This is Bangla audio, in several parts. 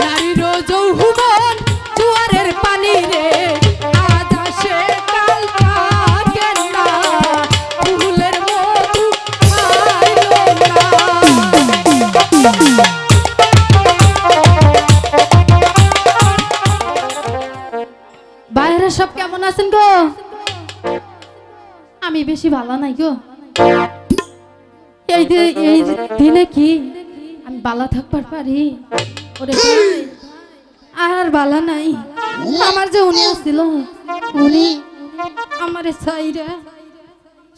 নারীর যৌবন পানি বাইরে সব কেমন আছেন গো? আমি বেশি ভালো নাই গো। এই দিনে কি? আমি বালা থাকবার পারি। আর বালা নাই। আমার যে উনি আসছিল, উনি আমার সাইরা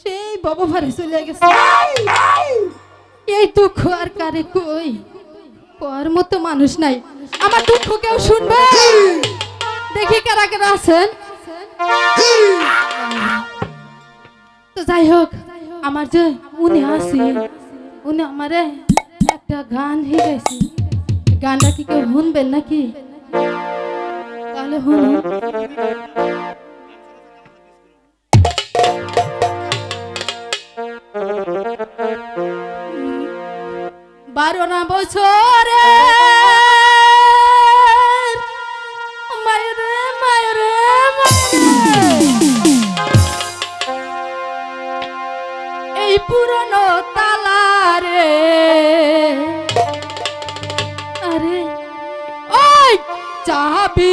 সেই বাবা ভারে চলে গেছে। এই দুঃখ আর কারে কই? কর মতো মানুষ নাই। আমার দুঃখ কেউ শুনবে? দেখি কারা কারা আছেন। তো যাই হোক, আমার যে উনি আসি, উনি আমারে একটা গান শিখাইছি। গানটা কি কেউ শুনবেন নাকি? তাহলে শুনুন। বারো না বছরে এই পুরনো তালারে চাবি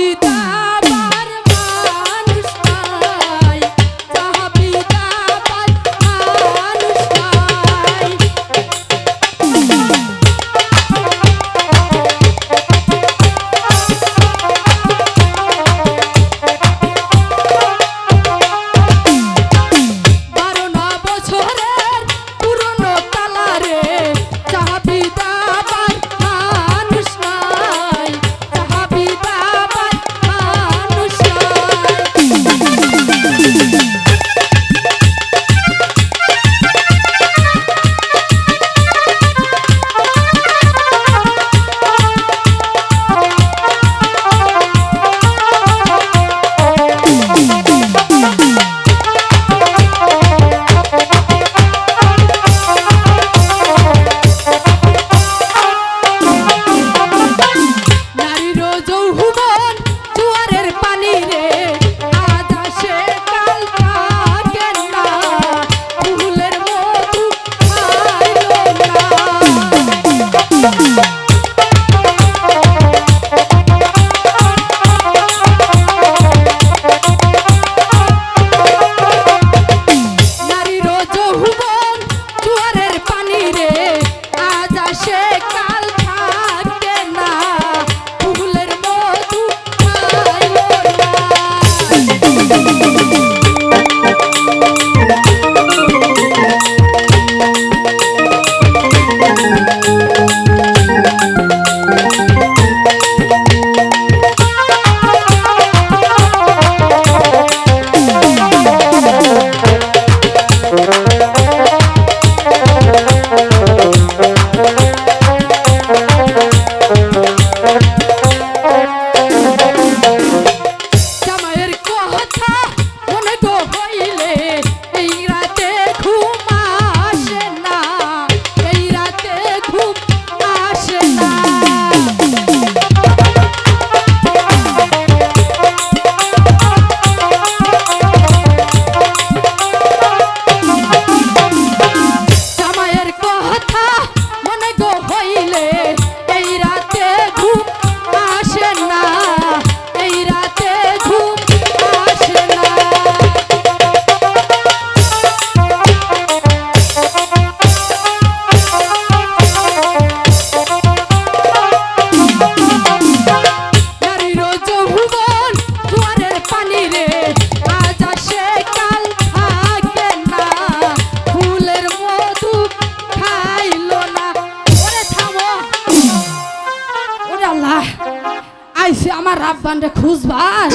রাব্বানরে খুঁজবার।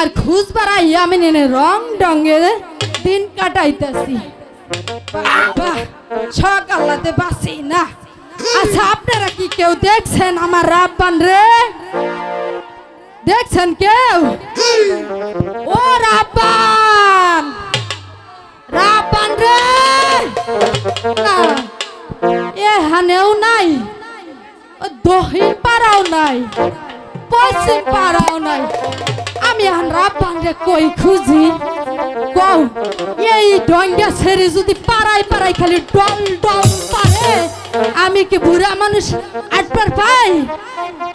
আর খুঁজবার আইয়া আমি নেনে রং ডঙ্গে দিন কাটাইতেছি। সকালাতে বাসি না। আচ্ছা আপনারা কি কেউ দেখছেন আমার রাব্বান রে? দেখছেন কেউ? ও রাব্বান রাব্বান রে! না, নাই। দহিন পাড়াও নাই। পশ্চিম পাড়াও নাই। আমি আনরা পান্ডে কই খুঁজি? কও, এই ডঙ্গা ছেড়ে যদি পাড়ায় পাড়ায় খালি ডল ডল পারে আমি কি বুড়া মানুষ আটবার পাই?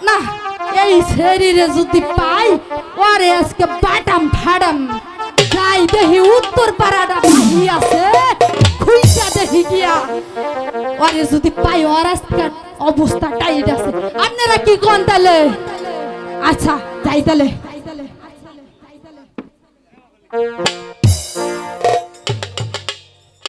না, এই শরীরে যদি পাই, ওরে আজকে বাটাম ফাডাম যাই দেখি উত্তর পাড়াটা বাহি আছে খুইজা দেখি গিয়া। ওরে যদি পাই, ওর আজকে অবস্থা টাইট আছে। আপনারা কি কোন তাহলে? আচ্ছা যাই তাহলে।